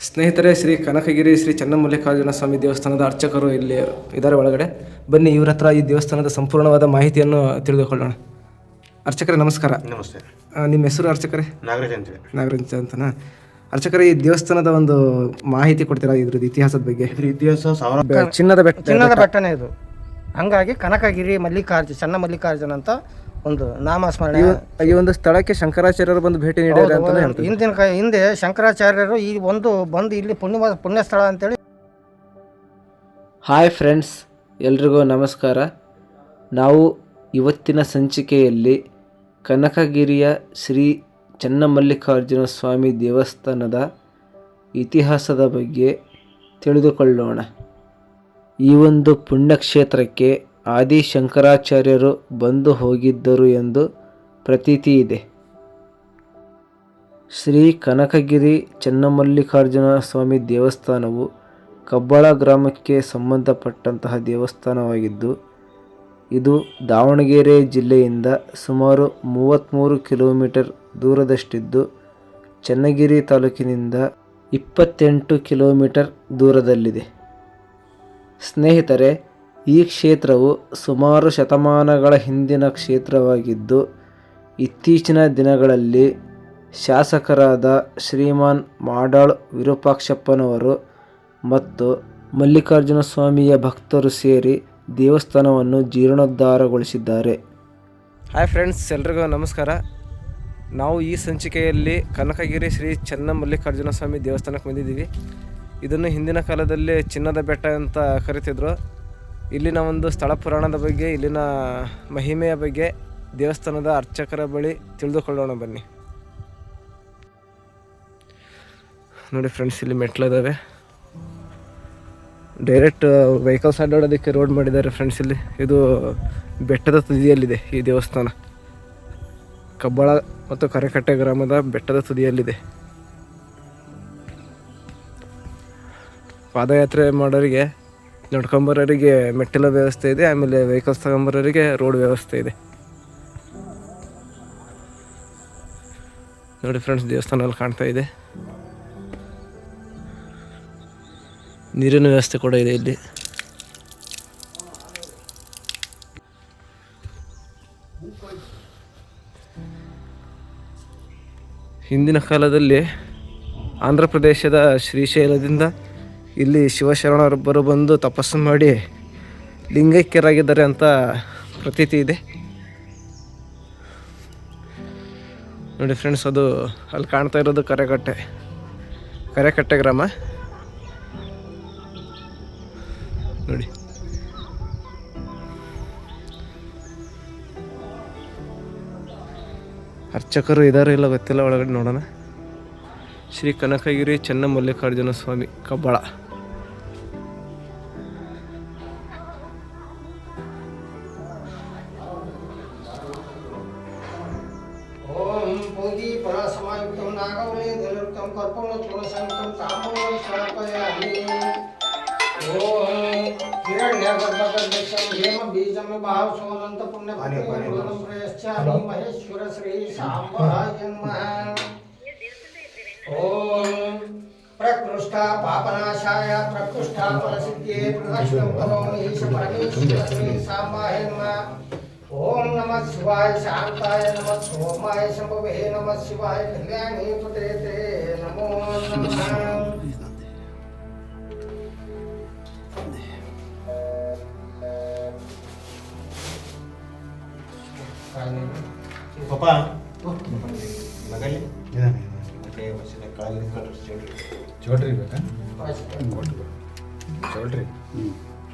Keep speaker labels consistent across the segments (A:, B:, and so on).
A: ಸ್ನೇಹಿತರೆ ಶ್ರೀ ಕನಕಗಿರಿ ಶ್ರೀ ಚನ್ನಮಲ್ಲಿಕಾರ್ಜುನ ಸ್ವಾಮಿ ದೇವಸ್ಥಾನದ ಅರ್ಚಕರು ಇಲ್ಲಿ ಇದ್ದಾರೆ ಒಳಗಡೆ. ಬನ್ನಿ ಇವರ ಹತ್ರ ಈ ದೇವಸ್ಥಾನದ ಸಂಪೂರ್ಣವಾದ ಮಾಹಿತಿಯನ್ನು ತಿಳಿದುಕೊಳ್ಳೋಣ. ಅರ್ಚಕರೇ ನಮಸ್ಕಾರ.
B: ನಮಸ್ತೆ.
A: ನಿಮ್ಮ ಹೆಸರು ಅರ್ಚಕರೇ?
B: ನಾಗರಾಜ್ ಅಂತೇಳಿ.
A: ನಾಗರಾಜ್ ಅಂತನಾ? ಅರ್ಚಕರೇ ಈ ದೇವಸ್ಥಾನದ ಒಂದು ಮಾಹಿತಿ ಕೊಡ್ತೀರಾ ಇದ್ರದ್ದು ಇತಿಹಾಸದ ಬಗ್ಗೆ?
B: ಇದ್ರ ಇತಿಹಾಸ ಸಾವಿರ
A: ಬೆ- ಚಿನ್ನದ ಬೆಟ್ಟ
C: ಚಿನ್ನದ ಬೆಟ್ಟನೇ ಇದು. ಹಂಗಾಗಿ ಕನಕಗಿರಿ ಮಲ್ಲಿಕಾರ್ಜುನ ಚನ್ನ ಮಲ್ಲಿಕಾರ್ಜುನ ಅಂತ ಒಂದು ನಾಮಸ್ಮರಣೆ.
A: ಈ ಒಂದು ಸ್ಥಳಕ್ಕೆ ಶಂಕರಾಚಾರ್ಯರು ಬಂದು ಭೇಟಿ ನೀಡಿದ್ದಾರೆ ಅಂತ ಹೇಳ್ತಾರೆ
C: ಹಿಂದಿನ ಕ- ಹಿಂದೆ ಶಂಕರಾಚಾರ್ಯರು ಈ ಒಂದು ಬಂದು ಇಲ್ಲಿ ಪುಣ್ಯ ಪುಣ್ಯ ಸ್ಥಳ ಅಂತೇಳಿ
D: ಹಾಯ್ ಫ್ರೆಂಡ್ಸ್ ಎಲ್ರಿಗೂ ನಮಸ್ಕಾರ. ನಾವು ಇವತ್ತಿನ ಸಂಚಿಕೆಯಲ್ಲಿ ಕನಕಗಿರಿಯ ಶ್ರೀ ಚನ್ನಮಲ್ಲಿಕಾರ್ಜುನ ಸ್ವಾಮಿ ದೇವಸ್ಥಾನದ ಇತಿಹಾಸದ ಬಗ್ಗೆ ತಿಳಿದುಕೊಳ್ಳೋಣ. ಈ ಒಂದು ಪುಣ್ಯಕ್ಷೇತ್ರಕ್ಕೆ ಆದಿ ಶಂಕರಾಚಾರ್ಯರು ಬಂದು ಹೋಗಿದ್ದರು ಎಂದು ಪ್ರತೀತಿ ಇದೆ. ಶ್ರೀ ಕನಕಗಿರಿ ಚನ್ನಮಲ್ಲಿಕಾರ್ಜುನ ಸ್ವಾಮಿ ದೇವಸ್ಥಾನವು ಕಬ್ಬಳ ಗ್ರಾಮಕ್ಕೆ ಸಂಬಂಧಪಟ್ಟಂತಹ ದೇವಸ್ಥಾನವಾಗಿದ್ದು, ಇದು ದಾವಣಗೆರೆ ಜಿಲ್ಲೆಯಿಂದ ಸುಮಾರು ಮೂವತ್ತ್ಮೂರು ಕಿಲೋಮೀಟರ್ ದೂರದಷ್ಟಿದ್ದು, ಚನ್ನಗಿರಿ ತಾಲೂಕಿನಿಂದ ಇಪ್ಪತ್ತೆಂಟು ಕಿಲೋಮೀಟರ್ ದೂರದಲ್ಲಿದೆ. ಸ್ನೇಹಿತರೆ ಈ ಕ್ಷೇತ್ರವು ಸುಮಾರು ಶತಮಾನಗಳ ಹಿಂದಿನ ಕ್ಷೇತ್ರವಾಗಿದ್ದು, ಇತ್ತೀಚಿನ ದಿನಗಳಲ್ಲಿ ಶಾಸಕರಾದ ಶ್ರೀಮಾನ್ ಮಾಡಾಳ್ ವಿರೂಪಾಕ್ಷಪ್ಪನವರು ಮತ್ತು ಮಲ್ಲಿಕಾರ್ಜುನ ಸ್ವಾಮಿಯ ಭಕ್ತರು ಸೇರಿ ದೇವಸ್ಥಾನವನ್ನು ಜೀರ್ಣೋದ್ಧಾರಗೊಳಿಸಿದ್ದಾರೆ.
A: ಹಾಯ್ ಫ್ರೆಂಡ್ಸ್, ಎಲ್ರಿಗೂ ನಮಸ್ಕಾರ. ನಾವು ಈ ಸಂಚಿಕೆಯಲ್ಲಿ ಕನಕಗಿರಿ ಶ್ರೀ ಚನ್ನಮಲ್ಲಿಕಾರ್ಜುನ ಸ್ವಾಮಿ ದೇವಸ್ಥಾನಕ್ಕೆ ಬಂದಿದ್ದೀವಿ. ಇದನ್ನು ಹಿಂದಿನ ಕಾಲದಲ್ಲಿ ಚಿನ್ನದ ಬೆಟ್ಟ ಅಂತ ಕರಿತಿದ್ರು. ಇಲ್ಲಿನ ಒಂದು ಸ್ಥಳ ಪುರಾಣದ ಬಗ್ಗೆ, ಇಲ್ಲಿನ ಮಹಿಮೆಯ ಬಗ್ಗೆ ದೇವಸ್ಥಾನದ ಅರ್ಚಕರ ಬಳಿ ತಿಳಿದುಕೊಳ್ಳೋಣ ಬನ್ನಿ. ನೋಡಿ ಫ್ರೆಂಡ್ಸ್ ಇಲ್ಲಿ ಮೆಟ್ಲಿದ್ದಾವೆ ಡೈರೆಕ್ಟ್ ವೆಹಿಕಲ್ಸ್ ಅಡ್ಡಾಡೋದಕ್ಕೆ ರೋಡ್ ಮಾಡಿದ್ದಾರೆ ಫ್ರೆಂಡ್ಸ್ ಇಲ್ಲಿ. ಇದು ಬೆಟ್ಟದ ತುದಿಯಲ್ಲಿದೆ ಈ ದೇವಸ್ಥಾನ. ಕಬ್ಬಳ ಮತ್ತು ಕರೆಕಟ್ಟೆ ಗ್ರಾಮದ ಬೆಟ್ಟದ ತುದಿಯಲ್ಲಿದೆ. ಪಾದಯಾತ್ರೆ ಮಾಡೋರಿಗೆ ನಡ್ಕೊಂಬರೋರಿಗೆ ಮೆಟ್ಟಿಲ ವ್ಯವಸ್ಥೆ ಇದೆ, ಆಮೇಲೆ ವೆಹಿಕಲ್ಸ್ ತಗೊಂಬರೋರಿಗೆ ರೋಡ್ ವ್ಯವಸ್ಥೆ ಇದೆ. ನೋಡಿ ಫ್ರೆಂಡ್ಸ್ ದೇವಸ್ಥಾನ ಅಲ್ಲಿ ಕಾಣ್ತಾ ಇದೆ. ನೀರಿನ ವ್ಯವಸ್ಥೆ ಕೂಡ ಇದೆ ಇಲ್ಲಿ. ಹಿಂದಿನ ಕಾಲದಲ್ಲಿ ಆಂಧ್ರ ಪ್ರದೇಶದ ಶ್ರೀಶೈಲದಿಂದ ಇಲ್ಲಿ ಶಿವಶರಣರೊಬ್ಬರು ಬಂದು ತಪಸ್ಸು ಮಾಡಿ ಲಿಂಗೈಕ್ಯರಾಗಿದ್ದಾರೆ ಅಂತ ಪ್ರತೀತಿ ಇದೆ. ನೋಡಿ ಫ್ರೆಂಡ್ಸ್ ಅದು ಅಲ್ಲಿ ಕಾಣ್ತಾ ಇರೋದು ಕರೆಕಟ್ಟೆ ಕರೆಕಟ್ಟೆ ಗ್ರಾಮ. ನೋಡಿ. ಅರ್ಚಕರು ಇದಾರೋ ಇಲ್ಲ ಗೊತ್ತಿಲ್ಲ, ಒಳಗಡೆ ನೋಡೋಣ. ಶ್ರೀ ಕನಕಗಿರಿ ಚೆನ್ನಮಲ್ಲಿಕಾರ್ಜುನ ಸ್ವಾಮಿ ಕಬ್ಬಳ.
C: त्वरा समायुक्तं नागवले धनुक्तं कर्पूर्णचूर्णसंयुक्तं ताम्बूलं समर्पयामि ॐ हिरण्यगर्भगर्भिक्षं हेमबीजं भावसोऽनन्तपुण्यभक्तिवर्धनं प्रयश्चामि महेश्वरश्रीशाम्बः जन्मः ॐ प्रकृष्टा पापनाशाय प्रकृष्टा फलसिद्ध्ये प्रकाशितं करोमि ईश परमेश्वरश्रीशाम्बः नमः। ಓಂ ನಮ ಶಿವಾಯ ಶಾಂತಾಯ ನಮಃ ಸೋಮಾಯ ಶಂಭವೇ ನಮಃ ಶಿವಾಯ ಕಲ್ಯಾಣಿ ಪತೇತೆ ನಮೋ ನಮಃ.
B: ಪಾಪ ಕಳ್ರಿ
E: ಚೌಲ್ಟ್ರಿ. ಬೇಕಾ? ಚೌಲ್ಟ್ರಿ. ಹ್ಞೂ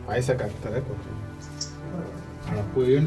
E: ಪಾಯಸಕ್ಕೆ ಹಾಕ್ತಾರೆ ಕೊಡ್ರಿ ಅಪ್ಪು ಏನು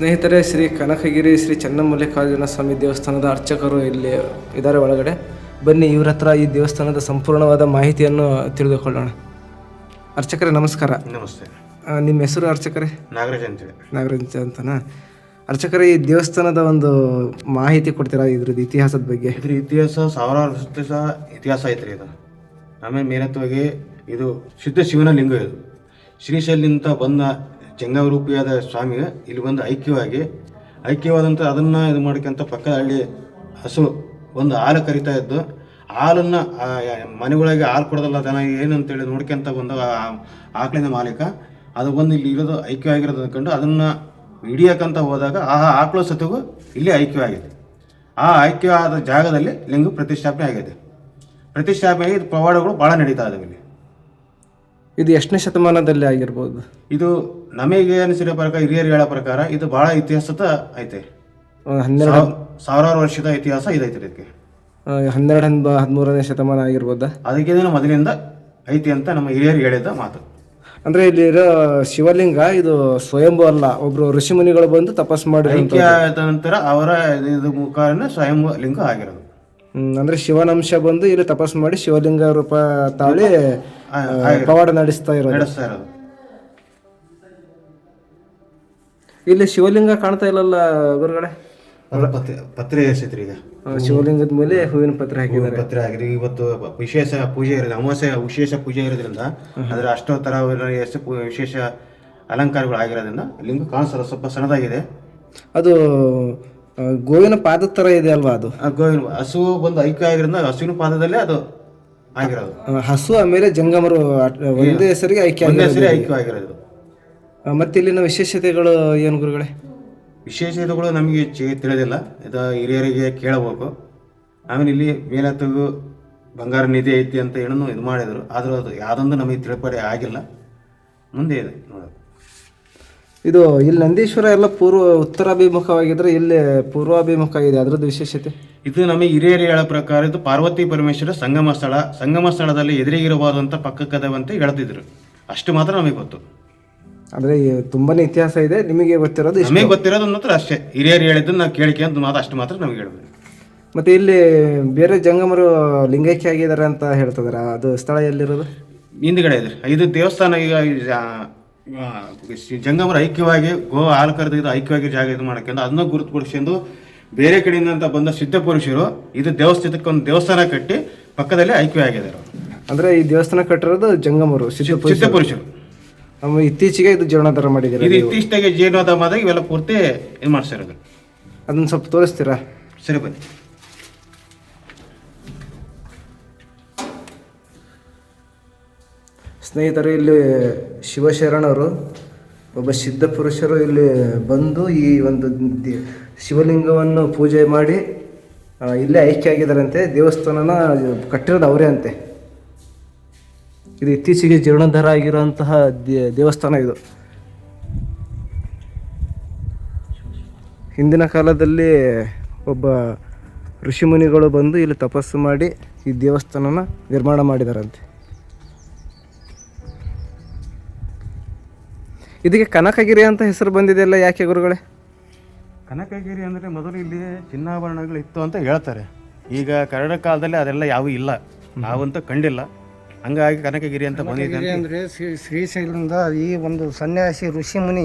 A: ಸ್ನೇಹಿತರೆ ಶ್ರೀ ಕನಕಗಿರಿ ಶ್ರೀ ಚನ್ನಮಲ್ಲಿಕಾರ್ಜುನ ಸ್ವಾಮಿ ದೇವಸ್ಥಾನದ ಅರ್ಚಕರು ಇಲ್ಲಿ ಇದ್ದಾರೆ ಒಳಗಡೆ. ಬನ್ನಿ ಇವ್ರ ಹತ್ರ ಈ ದೇವಸ್ಥಾನದ ಸಂಪೂರ್ಣವಾದ ಮಾಹಿತಿಯನ್ನು ತಿಳಿದುಕೊಳ್ಳೋಣ. ಅರ್ಚಕರೇ ನಮಸ್ಕಾರ.
B: ನಮಸ್ತೆ.
A: ಆ, ನಿಮ್ಮ ಹೆಸರು ಅರ್ಚಕರೇ?
B: ನಾಗರಾಜ್ ಅಂತೇಳಿ.
A: ನಾಗರಾಜ್ ಅಂತನಾ? ಅರ್ಚಕರೇ ಈ ದೇವಸ್ಥಾನದ ಒಂದು ಮಾಹಿತಿ ಕೊಡ್ತೀರಾ ಇದ್ರದ್ದು ಇತಿಹಾಸದ ಬಗ್ಗೆ?
B: ಇದ್ರ ಇತಿಹಾಸ ಸಾವಿರಾರು ವರ್ಷದ ಇತಿಹಾಸ ಐತ್ರಿ ಇದು. ಆಮೇಲೆ ಮೇಲತ್ತವಾಗಿ ಇದು ಶುದ್ಧ ಶಿವನ ಲಿಂಗ ಇದು. ಶ್ರೀಶೈಲಿಂದ ಬಂದ ಜಂಗರೂಪಿಯಾದ ಸ್ವಾಮಿ ಇಲ್ಲಿ ಬಂದು ಐಕ್ಯವಾಗಿ ಐಕ್ಯವಾದಂಥ ಅದನ್ನು ಇದು ಮಾಡ್ಕೊಂತ ಪಕ್ಕದ ಹಳ್ಳಿ ಹಸು ಒಂದು ಹಾಲು ಕರಿತಾ ಇದ್ದು, ಹಾಲನ್ನು ಮನೆಗಳಿಗೆ ಹಾಲು ಕೊಡೋದಲ್ಲ ದನ, ಏನಂತೇಳಿ ನೋಡ್ಕೊಂತ ಬಂದ ಆಕಳಿನ ಮಾಲೀಕ. ಅದು ಬಂದು ಇಲ್ಲಿ ಇರೋದು ಐಕ್ಯವಾಗಿರೋದು ಅಂದ್ಕೊಂಡು ಅದನ್ನು ಹಿಡಿಯಕ್ಕಂತ ಹೋದಾಗ ಆ ಆಕಳು ಸತಿಗೂ ಇಲ್ಲಿ ಐಕ್ಯವಾಗಿದೆ. ಆ ಐಕ್ಯವಾದ ಜಾಗದಲ್ಲಿ ಲಿಂಗ ಪ್ರತಿಷ್ಠಾಪನೆ ಆಗಿದೆ. ಪ್ರತಿಷ್ಠಾಪನೆ ಪವಾಡಗಳು ಭಾಳ ನಡೀತಾ ಇದಾವೆ ಇಲ್ಲಿ.
A: ಇದು ಎಷ್ಟನೇ ಶತಮಾನದಲ್ಲಿ ಆಗಿರ್ಬೋದು?
B: ಇದು ನಮಗೆ ಅನಿಸಿರೋ ಪ್ರಕಾರ ಹಿರಿಯರು ಹೇಳೋ ಪ್ರಕಾರ ಇದು ಬಹಳ ಇತಿಹಾಸದ ಐತೆ.
A: ಹನ್ನೆರಡು
B: ಸಾವ್- ಸಾವಿರಾರು ವರ್ಷದ ಇತಿಹಾಸ ಇದೈತೆ ಇದಕ್ಕೆ.
A: ಆ, ಹನ್ನೆರಡು ಹನ್ ಹದಿಮೂರನೇ ಶತಮಾನ ಆಗಿರ್ಬೋದಾ?
B: ಅದಕ್ಕೆ ಮೊದಲಿಂದ ಐತಿ ಅಂತ ನಮ್ಮ ಹಿರಿಯರು ಹೇಳಿದ ಮಾತು.
A: ಅಂದ್ರೆ ಇಲ್ಲಿರೋ ಶಿವಲಿಂಗ ಇದು ಸ್ವಯಂಭೂ ಅಲ್ಲ ಒಬ್ರು ಋಷಿ ಮುನಿಗಳು ಬಂದು ತಪಸ್ ಮಾಡಿ
B: ಐಕ್ಯ ಆದ ನಂತರ ಅವರ ಇದು ಮುಖಾರನೇ ಸ್ವಯಂ ಲಿಂಗ ಆಗಿರೋದು.
A: ಅಂದ್ರೆ ಶಿವನಂಶ ಬಂದು ಇಲ್ಲಿ ತಪಸ್ ಮಾಡಿ ಶಿವಲಿಂಗ ರೂಪ ತಾಳಿ ಪವಾಡ ನಡೆಸ್ತಾ ಇರೋದು.
B: ನಡೆಸ್ತಾ ಇರೋದು.
A: ಇಲ್ಲಿ ಶಿವಲಿಂಗ ಕಾಣ್ತಾ ಇಲ್ಲಲ್ಲ ಗುರುಗಳೇ?
B: ಪತ್ರೆ ಪತ್ರೆ ಎಸೈತ್ರಿ ಈಗ
A: ಶಿವಲಿಂಗದ ಮೇಲೆ ಹೂವಿನ ಪತ್ರ ಹಾಕಿದ್ದಾರೆ.
B: ಪತ್ರೆ ಆಗಿದೆ ಇವತ್ತು ವಿಶೇಷ ಪೂಜೆ ಇರೋದು ಅಮಾವಾಸ್ಯ ವಿಶೇಷ ಪೂಜೆ ಇರೋದ್ರಿಂದ ಅದರ ಅಷ್ಟೋತ್ತರ ಎಷ್ಟು ಪೂ- ವಿಶೇಷ ಅಲಂಕಾರಗಳು ಆಗಿರೋದ್ರಿಂದ ಲಿಂಗ ಕಾಣಿಸಲ್ಲ. ಸ್ವಲ್ಪ ಸಣ್ಣದಾಗಿದೆ.
A: ಅದು ಗೋವಿನ ಪಾದದ ತರ ಇದೆ ಅಲ್ವಾ ಅದು?
B: ಆ ಗೋವಿನ ಹಸು ಬಂದು ಐಕ್ಯ ಆಗಿರೋದ್ರಿಂದ ಹಸುವಿನ ಪಾದದಲ್ಲೇ ಅದು ಆಗಿರೋದು.
A: ಹಸು ಆಮೇಲೆ ಜಂಗಮರು ಒಂದೇ ಹೆಸರಿಗೆ ಆಯ್ಕೆ
B: ಒಂದೇ
A: ಆಗಿರೋದು.
B: ಸರಿ ಐಕ್ಯ ಆಗಿರೋದು.
A: ಆ, ಮತ್ತೆ ಇಲ್ಲಿನ ವಿಶೇಷತೆಗಳು ಏನು ಗುರುಗಳೇ?
B: ವಿಶೇಷತೆಗಳು ನಮಗೆ ಹೆಚ್ಚಿಗೆ ತಿಳಿದಿಲ್ಲ. ಇದು ಹಿರಿಯರಿಗೆ ಕೇಳಬೇಕು. ಆಮೇಲೆ ಇಲ್ಲಿ ಮೇಲತ್ತಗೂ ಬಂಗಾರ ನಿಧಿ ಐತಿ ಅಂತ ಏನೋ ಇದು ಮಾಡಿದರು. ಆದರೂ ಅದು ಯಾವುದೊಂದು ನಮಗೆ ತಿಳಿಪಡೆ ಆಗಿಲ್ಲ. ಮುಂದೆ ಇದೆ ನೋಡೋದು.
A: ಇದು ಇಲ್ಲಿ ನಂದೀಶ್ವರ ಎಲ್ಲ ಪೂರ್ವ ಉತ್ತರಾಭಿಮುಖವಾಗಿದ್ರೆ ಇಲ್ಲಿ ಪೂರ್ವಾಭಿಮುಖ ಇದೆ ಅದ್ರದ್ದು ವಿಶೇಷತೆ?
B: ಇದು ನಮಗೆ ಹಿರಿಯರು ಹೇಳೋ ಪ್ರಕಾರ ಇದು ಪಾರ್ವತಿ ಪರಮೇಶ್ವರ ಸಂಗಮ ಸ್ಥಳ. ಸಂಗಮ ಸ್ಥಳದಲ್ಲಿ ಎದುರಿಗಿರಬಾರ್ದಂತ ಪಕ್ಕಕ್ಕದವಂತೆ ಹೇಳ್ತಿದ್ರು. ಅಷ್ಟು ಮಾತ್ರ ನಮಗೆ ಗೊತ್ತು.
A: ಅಂದ್ರೆ ತುಂಬಾನೇ ಇತಿಹಾಸ ಇದೆ. ನಿಮಗೆ ಗೊತ್ತಿರೋದು
B: ನಮಗೆ ಗೊತ್ತಿರೋದು ಮಾತ್ರ ಅಷ್ಟೇ. ಹಿರಿಯರು ಹೇಳಿದ್ದು ನಾವು ಅಂತ ಮಾತು ಅಷ್ಟು ಮಾತ್ರ ನಮಗೆ ಹೇಳಬೇಕು
A: ಮತ್ತೆ ಇಲ್ಲಿ ಬೇರೆ ಜಂಗಮರು ಲಿಂಗೈಕ್ಯ ಆಗಿದ್ದಾರೆ ಅಂತ ಹೇಳ್ತಿದಾರೆ. ಅದು ಸ್ಥಳ ಎಲ್ಲಿರೋದು?
B: ಹಿಂದ್ಗಡೆ ಇದೆ. ಇದು ದೇವಸ್ಥಾನ ಈಗ ಜಂಗಮರ ಐಕ್ಯವಾಗಿ ಗೋ ಹಾಲು ಕರೆದು ಇದು ಐಕ್ಯವಾಗಿ ಜಾಗ ಇದು ಮಾಡ್ಕೊಂಡು ಅದನ್ನ ಗುರುತುಪಡಿಸ್ಕೊಂಡು ಬೇರೆ ಕಡೆಯಿಂದ ಬಂದ ಸಿದ್ಧ ಪುರುಷರು ಇದು ದೇವಸ್ಥಾನಕ್ಕೆ ಒಂದು ದೇವಸ್ಥಾನ ಕಟ್ಟಿ ಪಕ್ಕದಲ್ಲಿ ಐಕ್ಯ ಆಗಿದ್ದಾರೆ.
A: ಅಂದ್ರೆ ಈ ದೇವಸ್ಥಾನ ಕಟ್ಟಿರೋದು ಜಂಗಮರು ಸಿದ್ಧ
B: ಪುರುಷರು.
A: ಆಮೇಲೆ ಇತ್ತೀಚೆಗೆ ಇದು ಜೀರ್ಣೋದ್ಧಾರ ಮಾಡಿದ್ದಾರೆ
B: ಇದು ಇತ್ತೀಚೆಗೆ ಜೀರ್ಣೋದ್ಧಾರವಾದಾಗ ಇವೆಲ್ಲ ಪೂರ್ತಿ ಇದು ಮಾಡಿಸ್ತಾರೆ
A: ಅದನ್ನ ಸ್ವಲ್ಪ ತೋರಿಸ್ತೀರಾ?
B: ಸರಿ ಬನ್ನಿ.
A: ಸ್ನೇಹಿತರು ಇಲ್ಲಿ ಶಿವಶರಣರು, ಒಬ್ಬ ಸಿದ್ಧ ಪುರುಷರು ಇಲ್ಲಿ ಬಂದು ಈ ಒಂದು ಶಿವಲಿಂಗವನ್ನು ಪೂಜೆ ಮಾಡಿ ಇಲ್ಲೇ ಐಕ್ಯ ಆಗಿದ್ದಾರಂತೆ. ದೇವಸ್ಥಾನನ ಕಟ್ಟಿರೋದು ಅವರೇ ಅಂತೆ. ಇದು ಇತ್ತೀಚೆಗೆ ಜೀರ್ಣೋದ್ಧಾರ ಆಗಿರುವಂತಹ ದೇವಸ್ಥಾನ ಇದು. ಹಿಂದಿನ ಕಾಲದಲ್ಲಿ ಒಬ್ಬ ಋಷಿಮುನಿಗಳು ಬಂದು ಇಲ್ಲಿ ತಪಸ್ಸು ಮಾಡಿ ಈ ದೇವಸ್ಥಾನನ ನಿರ್ಮಾಣ ಮಾಡಿದಾರಂತೆ. ಇದಕ್ಕೆ ಕನಕಗಿರಿ ಅಂತ ಹೆಸರು ಬಂದಿದೆಯಲ್ಲ ಯಾಕೆ ಗುರುಗಳೇ?
B: ಕನಕಗಿರಿ ಅಂದರೆ ಮೊದಲು ಇಲ್ಲಿ ಚಿನ್ನಾಭರಣಗಳು ಇತ್ತು ಅಂತ ಹೇಳ್ತಾರೆ. ಈಗ ಕನ್ನಡ ಕಾಲದಲ್ಲಿ ಅದೆಲ್ಲ ಯಾವೂ ಇಲ್ಲ. ನಾವಂತೂ ಕಂಡಿಲ್ಲ. ಹಂಗಾಗಿ ಕನಕಗಿರಿ ಅಂತ ಬಂದಿದೆ
C: ಅಂದರೆ ಶ್ರೀ ಶ್ರೀಶೈಲದಿಂದ ಈ ಒಂದು ಸನ್ಯಾಸಿ ಋಷಿಮುನಿ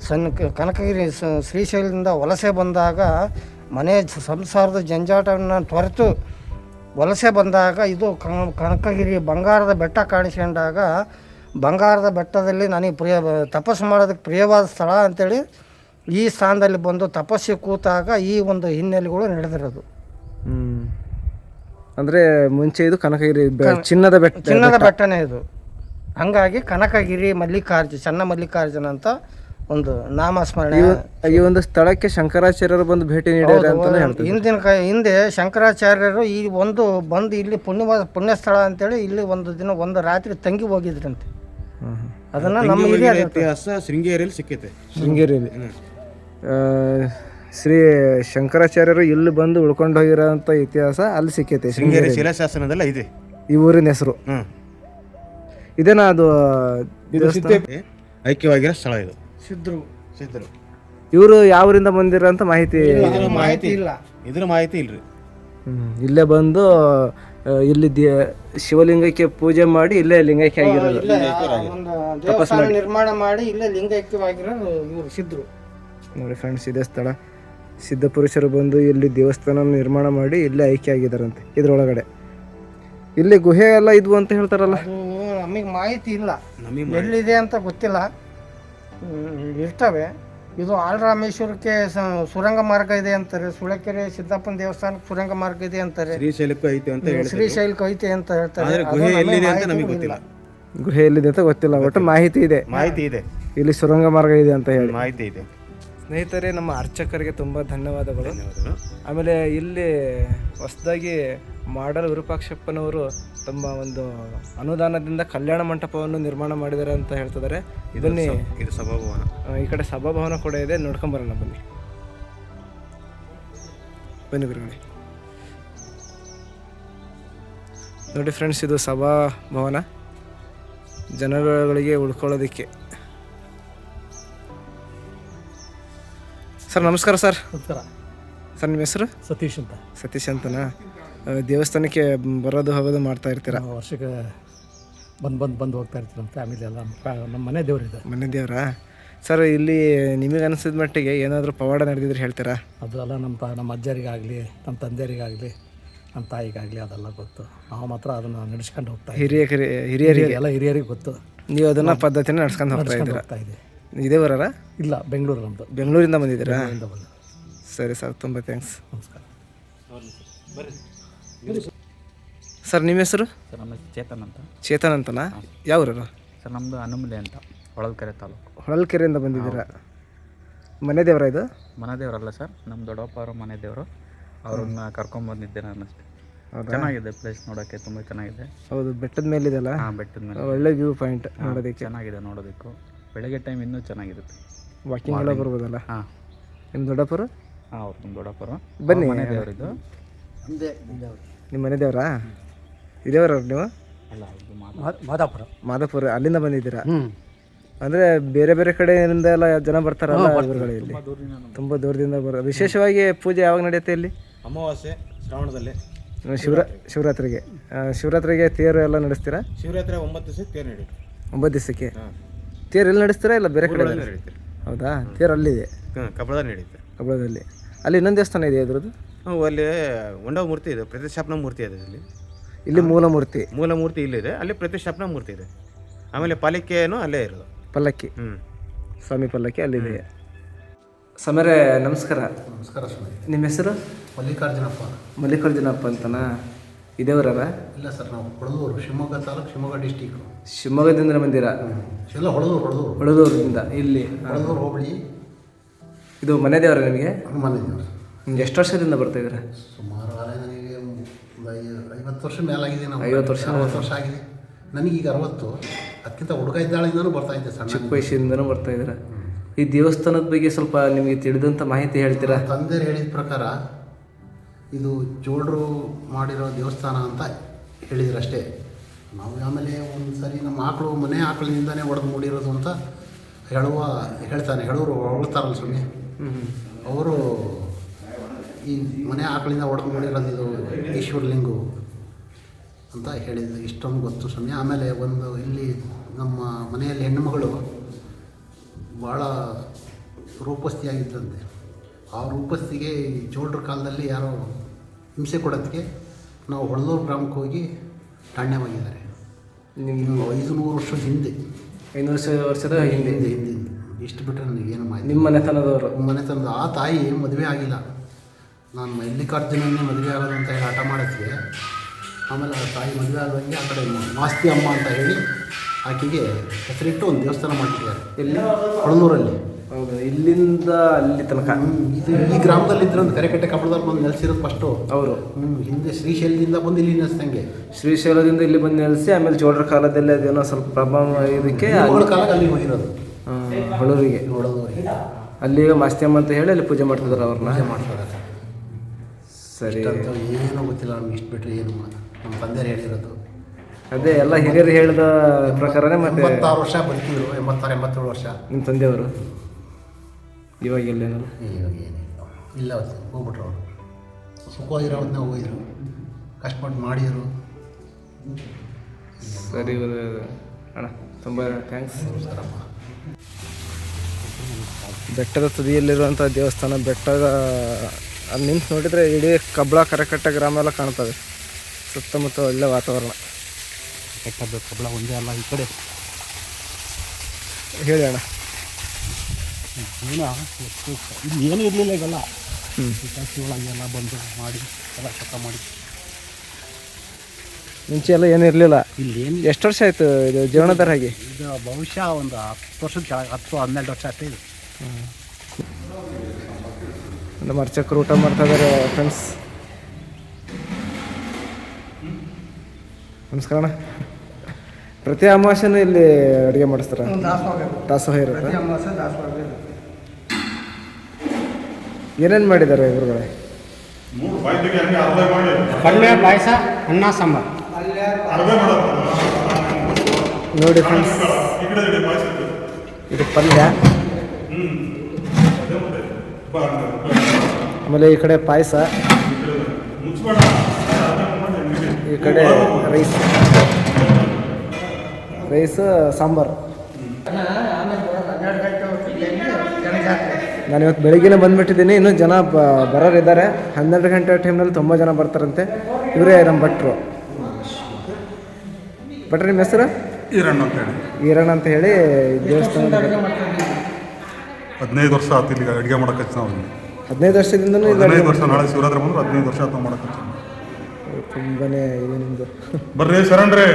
C: ಸಣ್ಣ ಕ- ಕನಕಗಿರಿ ಸ- ಶ್ರೀಶೈಲದಿಂದ ವಲಸೆ ಬಂದಾಗ ಮನೆ ಸಂಸಾರದ ಜಂಜಾಟವನ್ನು ತೊರೆತು ವಲಸೆ ಬಂದಾಗ ಇದು ಕನಕಗಿರಿ ಬಂಗಾರದ ಬೆಟ್ಟ ಕಾಣಿಸ್ಕೊಂಡಾಗ ಬಂಗಾರದ ಬೆಟ್ಟದಲ್ಲಿ ನನಗೆ ಪ್ರಿಯ ತಪಸ್ಸು ಮಾಡೋದಕ್ಕೆ ಪ್ರಿಯವಾದ ಸ್ಥಳ ಅಂತೇಳಿ ಈ ಸ್ಥಾನದಲ್ಲಿ ಬಂದು ತಪಸ್ಸು ಕೂತಾಗ ಈ ಒಂದು ಹಿನ್ನೆಲೆಗಳು ನಡೆದಿರೋದು.
A: ಅಂದರೆ ಅಂದ್ರೆ ಮುಂಚೆ ಇದು ಕನಕಗಿರಿ ಚಿನ್ನದ ಬೆಟ್ಟ
C: ಚಿನ್ನದ ಬೆಟ್ಟನೇ ಇದು. ಹಂಗಾಗಿ ಕನಕಗಿರಿ ಮಲ್ಲಿಕಾರ್ಜುನ ಚನ್ನ ಮಲ್ಲಿಕಾರ್ಜುನ ಅಂತ ಒಂದು ನಾಮಸ್ಮರಣೆ.
A: ಈ ಒಂದು ಸ್ಥಳಕ್ಕೆ ಶಂಕರಾಚಾರ್ಯರು ಬಂದು ಭೇಟಿ ನೀಡಿದ್ದಾರೆ
C: ಹಿಂದಿನ ಕ ಹಿಂದೆ ಶಂಕರಾಚಾರ್ಯರು ಈ ಒಂದು ಬಂದು ಇಲ್ಲಿ ಪುಣ್ಯ ಪುಣ್ಯಸ್ಥಳ ಅಂತೇಳಿ ಇಲ್ಲಿ ಒಂದು ದಿನ ಒಂದು ರಾತ್ರಿ ತಂಗಿ ಹೋಗಿದ್ರಂತೆ. ಅದನ್ನ ನಮ್ಮ ಹಿರಿಯರ
B: ಇತಿಹಾಸ ಶೃಂಗೇರಿಯಲ್ಲಿ ಸಿಕ್ಕೈತೆ.
A: ಶೃಂಗೇರಿಯಲ್ಲಿ. ಆ, ಶ್ರೀ ಶಂಕರಾಚಾರ್ಯರು ಇಲ್ಲಿ ಬಂದು ಉಳ್ಕೊಂಡು ಹೋಗಿರೋಂಥ ಇತಿಹಾಸ ಅಲ್ಲಿ ಸಿಕ್ಕೈತೆ
B: ಶೃಂಗೇರಿ ಶಿಲಾಶಾಸನದಲ್ಲ ಇದೆ.
A: ಈ ಊರಿನ ಹೆಸರು.
B: ಇದೇನ
A: ಇದೇನಾ ಅದು
B: ಐಕ್ಯವಾಗಿರೋ ಸ್ಥಳ ಇದು.
C: ಸಿದ್ರು.
B: ಸಿದ್ರು.
A: ಇವರು ಯಾವರಿಂದ ಬಂದಿರೋ ಅಂತ ಮಾಹಿತಿ
C: ಮಾಹಿತಿ ಇಲ್ಲ.
B: ಇದ್ರ ಮಾಹಿತಿ ಇಲ್ರಿ.
A: ಹ್ಮ್. ಇಲ್ಲೇ ಬಂದು ಇಲ್ಲಿ ದೇ- ಶಿವಲಿಂಗಕ್ಕೆ ಪೂಜೆ ಮಾಡಿ ಇಲ್ಲೇ ಲಿಂಗೈಕ್ಯ ಆಗಿರೋದು.
C: ದೇವಸ್ಥಾನ ನಿರ್ಮಾಣ ಮಾಡಿ ಇಲ್ಲೇ ಲಿಂಗೈಕ್ಯವಾಗಿರೋ ಇವರು ಸಿದ್ರು
A: ನೋಡಿ ಫ್ರೆಂಡ್ಸ್ ಇದೇ ಸ್ಥಳ. ಸಿದ್ಧ ಪುರುಷರು ಬಂದು ಇಲ್ಲಿ ದೇವಸ್ಥಾನ ನಿರ್ಮಾಣ ಮಾಡಿ ಇಲ್ಲೇ ಐಕ್ಯ ಆಗಿದಾರಂತೆ ಇದ್ರೊಳಗಡೆ. ಇಲ್ಲಿ ಗುಹೆ ಎಲ್ಲ ಇದ್ವು ಅಂತ ಹೇಳ್ತಾರಲ್ಲ.
C: ನಮಗೆ ಮಾಹಿತಿ ಇಲ್ಲ.
B: ನಮಗೆ
C: ಎಲ್ಲಿದೆ ಅಂತ ಗೊತ್ತಿಲ್ಲ. ಇರ್ತವೆ. ಇದು ಆಲರಾಮೇಶ್ವರಕ್ಕೆ ಸ- ಸುರಂಗ ಮಾರ್ಗ ಇದೆ ಅಂತಾರೆ. ಸುಳಕೆರೆ ಸಿದ್ದಪ್ಪನ ದೇವಸ್ಥಾನಕ್ಕೆ ಸುರಂಗ ಮಾರ್ಗ ಇದೆ ಅಂತಾರೆ.
B: ಶ್ರೀಶೈಲಕ್ಕೂ ಐತೆ ಅಂತ ಹೇಳಿ
C: ಶ್ರೀಶೈಲಕ್ಕೆ ಐತೆ ಅಂತ ಹೇಳ್ತಾರೆ.
B: ಗುಹೆ ಎಲ್ಲಿದೆ ಅಂತ ನಮಗೆ ಗೊತ್ತಿಲ್ಲ.
A: ಗುಹೆ ಎಲ್ಲಿದೆ ಅಂತ ಗೊತ್ತಿಲ್ಲ ಒಟ್ಟು ಮಾಹಿತಿ ಇದೆ.
B: ಮಾಹಿತಿ ಇದೆ.
A: ಇಲ್ಲಿ ಸುರಂಗ ಮಾರ್ಗ ಇದೆ ಅಂತ ಹೇಳಿ.
B: ಮಾಹಿತಿ ಇದೆ.
A: ಸ್ನೇಹಿತರೆ ನಮ್ಮ ಅರ್ಚಕರಿಗೆ ತುಂಬ ಧನ್ಯವಾದಗಳು. ಆಮೇಲೆ ಇಲ್ಲಿ ಹೊಸದಾಗಿ ಮಾಡಲ್ ವಿರೂಪಾಕ್ಷಪ್ಪನವರು ತಮ್ಮ ಒಂದು ಅನುದಾನದಿಂದ ಕಲ್ಯಾಣ ಮಂಟಪವನ್ನು ನಿರ್ಮಾಣ ಮಾಡಿದ್ದಾರೆ ಅಂತ ಹೇಳ್ತಿದ್ದಾರೆ. ಇದನ್ನೇ
B: ಇದು ಸಭಾಭವನ.
A: ಈ ಕಡೆ ಸಭಾಭವನ ಕೂಡ ಇದೆ. ನೋಡ್ಕೊಂಬರೋಣ ಬನ್ನಿ. ಬನ್ನಿ ಗುರುಗಳೇ. ನೋಡಿ ಫ್ರೆಂಡ್ಸ್ ಇದು ಸಭಾಭವನ. ಜನಗಳಿಗೆ ಉಳ್ಕೊಳ್ಳೋದಕ್ಕೆ. ಸರ್ ನಮಸ್ಕಾರ ಸರ್.
F: ನಮಸ್ಕಾರ.
A: ಸರ್ ನಿಮ್ಮ ಹೆಸರು?
F: ಸತೀಶ್ ಅಂತ.
A: ಸತೀಶ್ ಅಂತನಾ? ದೇವಸ್ಥಾನಕ್ಕೆ ಬರೋದು ಹೋಗೋದು ಮಾಡ್ತಾ ಇರ್ತೀರಾ?
F: ನಾವು ವರ್ಷಕ್ಕೆ ಬಂದು ಬಂದು ಬಂದು ಹೋಗ್ತಾ ಇರ್ತೀರ ನಮ್ಮ ಫ್ಯಾಮಿಲಿ ಎಲ್ಲ. ನಮ್ಮ ಮನೆ ದೇವರಿದೆ
A: ಮನೆ ದೇವರಾ? ಸರ್ ಇಲ್ಲಿ ನಿಮಗೆ ಅನಿಸಿದ ಮಟ್ಟಿಗೆ ಏನಾದರೂ ಪವಾಡ ನಡೆದಿದ್ರೆ ಹೇಳ್ತೀರಾ?
F: ಅದು ಎಲ್ಲ ನಮ್ಮ ತ ನಮ್ಮ ಅಜ್ಜರಿಗಾಗಲಿ ನಮ್ಮ ತಂದೆಯರಿಗಾಗಲಿ ನಮ್ಮ ತಾಯಿಗಾಗಲಿ ಅದೆಲ್ಲ ಗೊತ್ತು. ನಾವು ಮಾತ್ರ ಅದನ್ನು ನಡೆಸ್ಕೊಂಡು ಹೋಗ್ತಾ
A: ಹಿರಿಯ ಹಿರಿಯರಿಗೆ?
F: ಎಲ್ಲ ಹಿರಿಯರಿಗೆ ಗೊತ್ತು.
A: ನೀವು ಅದನ್ನು ಪದ್ಧತಿನ ನಡ್ಸ್ಕೊಂಡು ಹೋಗ್ತಾ ಇದ್ದೀರಾ?
F: ಹೋಗ್ತಾ
A: ಇದೇ ಬರಾರ
F: ಇಲ್ಲ ಬೆಂಗಳೂರು ನಮ್ಮದು
A: ಬೆಂಗಳೂರಿಂದ ಬಂದಿದ್ದೀರಾ?
F: ಇಂದ ಬಂದು
A: ಸರಿ ಸರ್ ತುಂಬ ಥ್ಯಾಂಕ್ಸ್
F: ನಮಸ್ಕಾರ.
A: ಸರ್ ನಿಮ್ಮ ಹೆಸರು?
G: ಸರ್ ನಮ್ಮ ಚೇತನ್ ಅಂತ.
A: ಚೇತನ್ ಅಂತನಾ? ಯಾವ ಊರರು
G: ಸರ್ ನಮ್ದು ಹನುಮಲೆ ಅಂತ ಹೊಳಲ್ಕೆರೆ ತಾಲೂಕು.
A: ಹೊಳಲ್ಕೆರೆಯಿಂದ ಬಂದಿದ್ದೀರಾ? ಮನೆ ದೇವರ ಇದು?
G: ಮನೆ ದೇವರಲ್ಲ ಸರ್ ನಮ್ಮ ದೊಡ್ಡಪ್ಪ ಅವರು ಮನೆ ದೇವರು. ಅವ್ರನ್ನ ಕರ್ಕೊಂಬಂದಿದ್ದೆ ನಾನು ಅಷ್ಟೇ. ಚೆನ್ನಾಗಿದೆ ಪ್ಲೇಸ್ ನೋಡೋಕ್ಕೆ ತುಂಬ ಚೆನ್ನಾಗಿದೆ.
A: ಹೌದು ಬೆಟ್ಟದ ಮೇಲಿದೆಲ್ಲ
G: ಹಾಂ ಬೆಟ್ಟದ ಮೇಲೆ.
A: ಒಳ್ಳೆ ವ್ಯೂ ಪಾಯಿಂಟ್ ನೋಡೋದಕ್ಕೆ.
G: ಚೆನ್ನಾಗಿದೆ ನೋಡೋದಕ್ಕೂ. ಬೆಳಗ್ಗೆ ಟೈಮ್ ಇನ್ನೂ ಚೆನ್ನಾಗಿರುತ್ತೆ.
A: ವಾಕಿಂಗ್ ಎಲ್ಲ ಬರ್ಬೋದಲ್ಲ?
G: ಹಾಂ.
A: ನಿಮ್ಮ ದೊಡ್ಡಪ್ಪರು?
G: ಹಾಂ ಅವ್ರು ನಮ್ಮ ದೊಡ್ಡಪ್ಪರು.
A: ಬನ್ನಿ.
G: ಅವ್ರ ಮನೆ ದೇವರಿದ್ದು
A: ನಿಮ್ಮ ಮನೆ ದೇವರಾ ಇದೇವರ ನೀವು?
G: ಅಲ್ಲ ಇದು ಮಾತು.
F: ಮಾದಾಪುರ.
A: ಮಾಧವಪುರ ಅಲ್ಲಿಂದ ಬಂದಿದ್ದೀರಾ? ಅಂದ್ರೆ ಬೇರೆ ಬೇರೆ ಕಡೆಯಿಂದ ಎಲ್ಲ ಜನ ಬರ್ತಾರಲ್ಲ ತುಂಬಾ ಇಲ್ಲಿ ತುಂಬ ದೂರದಿಂದ ಬರೋ ವಿಶೇಷವಾಗಿ ಪೂಜೆ ಯಾವಾಗ ನಡೆಯುತ್ತೆ ಇಲ್ಲಿ?
B: ಅಮಾವಾಸ್ಯೆ ಶ್ರಾವಣದಲ್ಲಿ.
A: ಶಿವರಾ ಶಿವರಾತ್ರಿಗೆ. ಆ, ಶಿವರಾತ್ರಿಗೆ ತೇರು ಎಲ್ಲ ನಡೆಸ್ತೀರಾ?
B: ಶಿವರಾತ್ರಿ ಒಂಬತ್ತು ದಿವಸ ತೇರು ನಡೀತು
A: ಒಂಬತ್ತು ದಿವಸಕ್ಕೆ? ತೇರು ಎಲ್ಲಿ ನಡೆಸ್ತೀರಾ ಇಲ್ಲ ಬೇರೆ ಕಡೆ ಹೌದಾ? ತೇರು ಅಲ್ಲಿದೆ?
B: ಹಾಂ ಕಬ್ಬಳದಲ್ಲಿ ನಡೀತೆ
A: ಕಬ್ಬಳದಲ್ಲಿ ಅಲ್ಲಿ ಇನ್ನೊಂದು ದೇವಸ್ಥಾನ ಇದೆ ಅದ್ರದ್ದು
B: ಹ್ಞೂ ಅಲ್ಲಿ ಒಂಡವ ಮೂರ್ತಿ ಇದೆ ಪ್ರತಿಷ್ಠಾಪನಾ ಮೂರ್ತಿ ಇದೆ ಅಲ್ಲಿ.
A: ಇಲ್ಲಿ ಮೂಲ ಮೂರ್ತಿ
B: ಮೂಲ ಮೂರ್ತಿ ಇಲ್ಲಿದೆ ಅಲ್ಲಿ ಪ್ರತಿಷ್ಠಾಪನಾ ಮೂರ್ತಿ ಇದೆ. ಆಮೇಲೆ ಪಾಲಿಕೆನೂ ಅಲ್ಲೇ ಇರೋದು.
A: ಪಲ್ಲಕ್ಕಿ.
B: ಹ್ಞೂ
A: ಸ್ವಾಮಿ ಪಲ್ಲಕ್ಕಿ ಅಲ್ಲಿದೆ ಸಮರೆ ನಮಸ್ಕಾರ.
H: ನಮಸ್ಕಾರ ಸ್ವಾಮಿ.
A: ನಿಮ್ಮ ಹೆಸರು?
H: ಮಲ್ಲಿಕಾರ್ಜುನಪ್ಪ.
A: ಮಲ್ಲಿಕಾರ್ಜುನಪ್ಪ ಅಂತನಾ? ಇದೇವರಲ್ಲ
H: ಇಲ್ಲ ಸರ್ ನಾವು ಹೊಳದೂರು ಶಿವಮೊಗ್ಗ ತಾಲೂಕು ಶಿವಮೊಗ್ಗ ಡಿಸ್ಟಿಕ್
A: ಶಿವಮೊಗ್ಗದಿಂದ ಬಂದಿರ
H: ಎಲ್ಲ ಹೊಳದೂರು ಹೊಳದೂರು.
A: ಹೊಳದೂರಿಂದ ಇಲ್ಲಿ.
H: ಹೊಳದೂರು ಹೋಬಳಿ.
A: ಇದು ಮನೆ ದೇವರ ನಿಮಗೆ?
H: ಮನೆ ದೇವರು.
A: ನಿಮ್ಗೆ ಎಷ್ಟು ವರ್ಷದಿಂದ ಬರ್ತಾ ಇದ್ದೀರಾ?
H: ಸುಮಾರು ಆಲೆ ನನಗೆ ಒಂದು ಐ- ಐವತ್ತು ವರ್ಷ ಮೇಲಾಗಿದೆ ನಾವು
A: ಐವತ್ತು ವರ್ಷ
H: ಅರವತ್ತು ವರ್ಷ ಆಗಿದೆ. ನನಗೀಗ ಅರವತ್ತು. ಅದಕ್ಕಿಂತ ಹುಡುಗ ಇದ್ದಾಳಿಂದನೂ ಬರ್ತಾ ಇದ್ದೆ ಸಣ್ಣ
A: ಚಿಕ್ಕ ವಯಸ್ಸಿಂದನೂ ಬರ್ತಾ ಇದ್ದೀರಾ? ಈ ದೇವಸ್ಥಾನದ ಬಗ್ಗೆ ಸ್ವಲ್ಪ ನಿಮಗೆ ತಿಳಿದಂಥ ಮಾಹಿತಿ ಹೇಳ್ತೀರಾ?
H: ತಂದೆ ಹೇಳಿದ ಪ್ರಕಾರ ಇದು ಚೋಳರು ಮಾಡಿರೋ ದೇವಸ್ಥಾನ ಅಂತ ಹೇಳಿದ್ರು ಅಷ್ಟೇ ನಾವು ಆಮೇಲೆ ಒಂದು ಸರಿ ನಮ್ಮ ಆಕಳು ಮನೆ ಆಕಳಿನಿಂದನೇ ಒಡೆದು ಮೂಡಿರೋದು ಅಂತ ಹೇಳುವ ಹೇಳ್ತಾನೆ. ಹೇಳೋರು ಹೊಳ್ತಾರಲ್ಲ ಸ್ವಾಮಿ. ಅವರು ಈ ಮನೆ ಆಕಳಿಂದ ಹೊಡೆದು ಈಶ್ವರ ಈಶ್ವರಲಿಂಗು ಅಂತ ಹೇಳಿದ್ದು ಇಷ್ಟೊಂದು ಗೊತ್ತು ಸ್ವಾಮಿ. ಆಮೇಲೆ ಒಂದು ಇಲ್ಲಿ ನಮ್ಮ ಮನೆಯಲ್ಲಿ ಹೆಣ್ಣುಮಗಳು ಭಾಳ ರೂಪಸ್ಥಿಯಾಗಿದ್ದಂತೆ. ಆ ರೂಪಸ್ಥಿಗೆ ಈ ಚೋಳರ ಕಾಲದಲ್ಲಿ ಯಾರೋ ಹಿಂಸೆ ಕೊಡೋದಕ್ಕೆ ನಾವು ಹೊಳದೂರು ಗ್ರಾಮಕ್ಕೆ ಹೋಗಿ ಠಾಣ್ಯವಾಗಿದ್ದಾರೆ
A: ಐದು
H: ನೂರು ವರ್ಷ ಹಿಂದೆ.
A: ಐನೂರು ವರ್ಷ ವರ್ಷದ ಹಿಂದೆ.
H: ಹಿಂದೆ ಹಿಂದೆ. ಇಷ್ಟು ಬಿಟ್ಟರೆ ನನಗೇನು ಮಾಹಿತಿ
A: ನಿಮ್ಮ ಮನೆತನದವರು.
H: ಮನೆತನದ ಆ ತಾಯಿ ಮದುವೆ ಆಗಿಲ್ಲ. ನಾನು ಮಲ್ಲಿಕಾರ್ಜುನನ್ನೇ ಮದುವೆ ಆಗೋದು ಅಂತ ಹೇಳಿ ಹಠ ಮಾಡಿದ್ವಿ. ಆಮೇಲೆ ಆ ತಾಯಿ ಮದುವೆ ಆದಂಗೆ ಆ ಕಡೆ ಮಾಸ್ತಿ ಅಮ್ಮ ಅಂತ ಹೇಳಿ ಆಕೆಗೆ ಹೆಸರಿಟ್ಟು ಒಂದು ದೇವಸ್ಥಾನ ಮಾಡ್ತಿದ್ದಾರೆ.
A: ಎಲ್ಲಿ
H: ಕೊಳನೂರಲ್ಲಿ.
A: ಹೌದು ಇಲ್ಲಿಂದ ಅಲ್ಲಿ ತನಕ.
H: ಇದು ಈ ಗ್ರಾಮದಲ್ಲಿ ಇದ್ರೆ ಒಂದು ಕರೆಕಟ್ಟೆ ಕಪಡದಲ್ಲಿ ಬಂದು ನೆಲೆಸಿರೋದು ಫಸ್ಟು.
A: ಅವರು
H: ಹ್ಞೂ ಹಿಂದೆ ಶ್ರೀಶೈಲದಿಂದ ಬಂದು ಇಲ್ಲಿ ನೆಲೆಸ್ದಂಗೆ.
A: ಶ್ರೀಶೈಲದಿಂದ ಇಲ್ಲಿ ಬಂದು ನೆಲೆಸಿ ಆಮೇಲೆ ಚೋಳರ ಕಾಲದಲ್ಲಿ ಅದೇನೋ ಸ್ವಲ್ಪ ಪ್ರಭಾವ ಇದಕ್ಕೆ
H: ಕಾಲಕ್ಕೆ ಅಲ್ಲಿ ಹೋಗಿರೋದು.
A: ಹೊಳೂರಿಗೆ.
H: ಹೊಳದೂರಿಗೆ
A: ಅಲ್ಲಿ ಮಾಸ್ತಿಯಮ್ಮ ಅಂತ ಹೇಳಿ ಅಲ್ಲಿ ಪೂಜೆ ಮಾಡ್ತಿದ್ರು ಅವ್ರನ್ನ.
H: ಪೂಜೆ ಮಾಡ್ತಾರೆ
A: ಸರಿ.
H: ಅಂತ ಏನೂ ಗೊತ್ತಿಲ್ಲ ನಮ್ಗೆ ಇಷ್ಟು ಬಿಟ್ಟರೆ ಏನು ನಮ್ಮ ತಂದೆಯರು ಹೇಳಿರೋದು.
A: ಅದೇ ಎಲ್ಲ ಹಿರಿಯರು ಹೇಳಿದ ಪ್ರಕಾರನೇ ಮತ್ತೆ
H: ಎಂಬತ್ತಾರು ವರ್ಷ ಬದುಕಿದ್ರು ಎಂಬತ್ತಾರು ಎಂಬತ್ತೇಳು ವರ್ಷ.
A: ನಿಮ್ಮ ತಂದೆಯವರು? ಇವಾಗ ಎಲ್ಲೇನಲ್ಲ
H: ಇವಾಗ ಏನಿಲ್ಲ. ಇಲ್ಲ ಹೋಗ್ಬಿಟ್ರು ಅವರು. ಸುಖವಾಗಿರೋದನ್ನ ಹೋಗಿದ್ರು. ಕಷ್ಟಪಟ್ಟು ಮಾಡಿದ್ರು.
A: ಸರಿ ಅಣ್ಣ ತುಂಬ ಥ್ಯಾಂಕ್ಸ್ ಬೆಟ್ಟದ ತುದಿಯಲ್ಲಿರುವಂಥ ದೇವಸ್ಥಾನ ಬೆಟ್ಟದ ಅಲ್ಲಿ ನಿಂತು ನೋಡಿದರೆ ಇಡೀ ಕಬ್ಬಳ ಕರಕಟ್ಟ ಗ್ರಾಮ ಎಲ್ಲ ಕಾಣ್ತವೆ ಸುತ್ತಮುತ್ತ ಒಳ್ಳೆ ವಾತಾವರಣ.
F: ಬೆಟ್ಟದ ಕಬ್ಬಳ ಒಂದೇ ಅಲ್ಲ ಈ ಕಡೆ.
A: ಹೇಳಿ ಅಣ್ಣ.
F: ಏನು ಇರಲಿಲ್ಲ ಈಗೆಲ್ಲ. ಈ ಒಳಗೆಲ್ಲ ಬಂದು ಮಾಡಿ ಎಲ್ಲ ಚಕ್ಕ ಮಾಡಿ.
A: ಮುಂಚೆ ಎಲ್ಲ ಏನೂ ಇರಲಿಲ್ಲ.
F: ಇಲ್ಲಿ ಏನು
A: ಎಷ್ಟು ವರ್ಷ ಆಯಿತು ಇದು ಜೀವನದಾರ ಹಾಗೆ?
F: ಇದು ಬಹುಶಃ ಒಂದು ಹತ್ತು ವರ್ಷದ ಕೆಳಗೆ ಹತ್ತು ಹನ್ನೆರಡು ವರ್ಷ ಆಯ್ತು ಇದೆ
A: ನಮ್ಮ ಅರ್ಚಕರು ಊಟ ಮಾಡ್ತಾ ಇದ್ದಾರೆ ಫ್ರೆಂಡ್ಸ್ ನಮಸ್ಕಾರ ಅಣ್ಣ. ಪ್ರತಿ ಅಮಾವಾಸ್ಯನೂ ಇಲ್ಲಿ ಅಡುಗೆ ಮಾಡಿಸ್ತಾರೆ? ದಾಸೋಹ ಇರುತ್ತೆ.
C: ಪ್ರತಿ ಅಮಾವಾಸ್ಯೆ ದಾಸವಾಳ
A: ಏನೇನು ಮಾಡಿದ್ದಾರೆ ಗುರುಗಳೇ?
C: ಪಲ್ಯ ಪಾಯಸ ಅನ್ನ ಸಾಂಬಾರು.
A: ನೋಡಿ ಫ್ರೆಂಡ್ಸ್ ಇದು ಪಲ್ಯ. ಆಮೇಲೆ ಈ ಕಡೆ ಪಾಯಸ. ಈ ಕಡೆ ರೈಸ್. ರೈಸ್ ಸಾಂಬಾರು. ನಾನು ಇವತ್ತು ಬೆಳಿಗ್ಗೆನೇ ಬಂದ್ಬಿಟ್ಟಿದ್ದೀನಿ. ಇನ್ನೂ ಜನ ಬರೋರಿದ್ದಾರೆ. ಹನ್ನೆರಡು ಗಂಟೆ ಟೈಮ್ನಲ್ಲಿ ತುಂಬ ಜನ ಬರ್ತಾರಂತೆ. ಇವರೇ ನಮ್ಮ ಭಟ್ರು. ಭಟ್ರು ನಿಮ್ಮ ಹೆಸರು?
I: ಈರಣ್ಣ ಅಂತ ಹೇಳಿ.
A: ಈರಣ್ಣ ಅಂತ ಹೇಳಿ ದೇವಸ್ಥಾನ
I: ಹದಿನೈದು ವರ್ಷ ಆತು ಇಲ್ಲಿ ಅಡುಗೆ ಮಾಡಕ್ಕೆ ನಾವು ಇಲ್ಲಿ.
A: ಹದಿನೈದು ವರ್ಷದಿಂದ
I: ಹದಿನೈದು ವರ್ಷ ನಾಳೆ ಶಿವರಾತ್ರಿ ಬಂದ್ರೆ ಹದಿನೈದು ವರ್ಷ ಆತು ಮಾಡಕ್ಕೆ
A: ತುಂಬನೇ ಇದು ನಿಮ್ಮದು
I: ಬರ್ರಿ ಸರಣ್ರಿ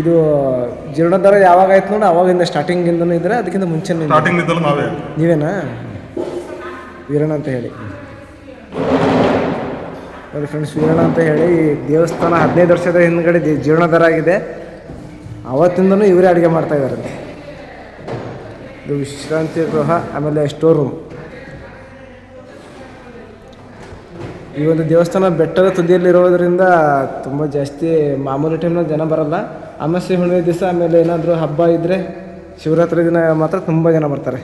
A: ಇದು ಜೀರ್ಣೋದ್ಧಾರ ಯಾವಾಗ ಆಯ್ತು ನೋಡಿ ಅವಾಗಿಂದ ಸ್ಟಾರ್ಟಿಂಗಿಂದನೂ ಇದ್ರೆ ಅದಕ್ಕಿಂತ ಮುಂಚೆ
I: ಸ್ಟಾರ್ಟಿಂಗ್ ಇದ್ದಲ್ಲ ನಾವೇ.
A: ನೀವೇನಾ? ವೀರಣ್ಣ ಅಂತ ಹೇಳಿ. ನೋಡಿ ಫ್ರೆಂಡ್ಸ್ ವೀರಣ್ಣ ಅಂತ ಹೇಳಿ ದೇವಸ್ಥಾನ ಹದಿನೈದು ವರ್ಷದ ಹಿಂದ್ಗಡೆ ಜೀರ್ಣೋದ್ಧಾರ ಆಗಿದೆ ಅವತ್ತಿಂದನೂ ಇವರೇ ಅಡುಗೆ ಮಾಡ್ತಾ ಇದ್ದಾರೆ. ಇದು ವಿಶ್ರಾಂತಿ ಗೃಹ, ಆಮೇಲೆ ಸ್ಟೋರ್ ರೂಮ್ ಈ ಒಂದು ದೇವಸ್ಥಾನ ಬೆಟ್ಟದ ತುದಿಯಲ್ಲಿರೋದ್ರಿಂದ ತುಂಬ ಜಾಸ್ತಿ ಮಾಮೂಲಿ ಟೈಮ್ನಲ್ಲಿ ಜನ ಬರಲ್ಲ. ಅಮಾವಾಸ್ಯೆ ಹುಣ್ಣಿಮೆ ದಿವಸ, ಆಮೇಲೆ ಏನಾದರೂ ಹಬ್ಬ ಇದ್ದರೆ ಶಿವರಾತ್ರಿ ದಿನ ಮಾತ್ರ ತುಂಬ ಜನ ಬರ್ತಾರೆ.